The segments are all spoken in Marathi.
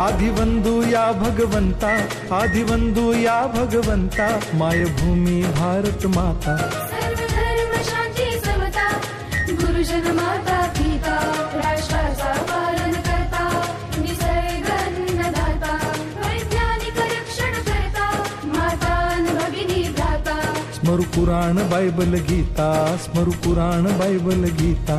आदिवंदू या भगवंता आदिवंदू या भगवंता मायभूमी भारत माता। सर्वधर्म शांती समता गुरुजन माता पिता राष्ट्राचा पालन करता निसर्ग अन्नदाता वैज्ञानिक रक्षण करता माता न भगिनी भ्राता। स्मरु पुराण बायबल गीता स्मरु पुराण बायबल गीता।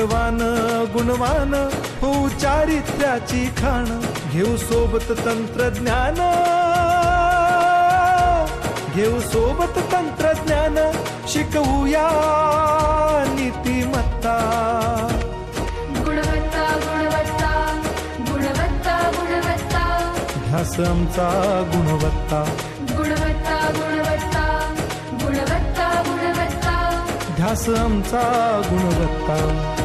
बलवान गुणवान हो चारित्र्याची खाण घेऊ सोबत तंत्रज्ञान. घेऊ सोबत तंत्रज्ञान शिकवूया नीतिमत्ता. गुणवत्ता गुणवत्ता गुणवत्ता गुणवत्ता. ध्यास आमचा गुणवत्ता. गुणवत्ता गुणवत्ता गुणवत्ता गुणवत्ता. ध्यास आमचा गुणवत्ता.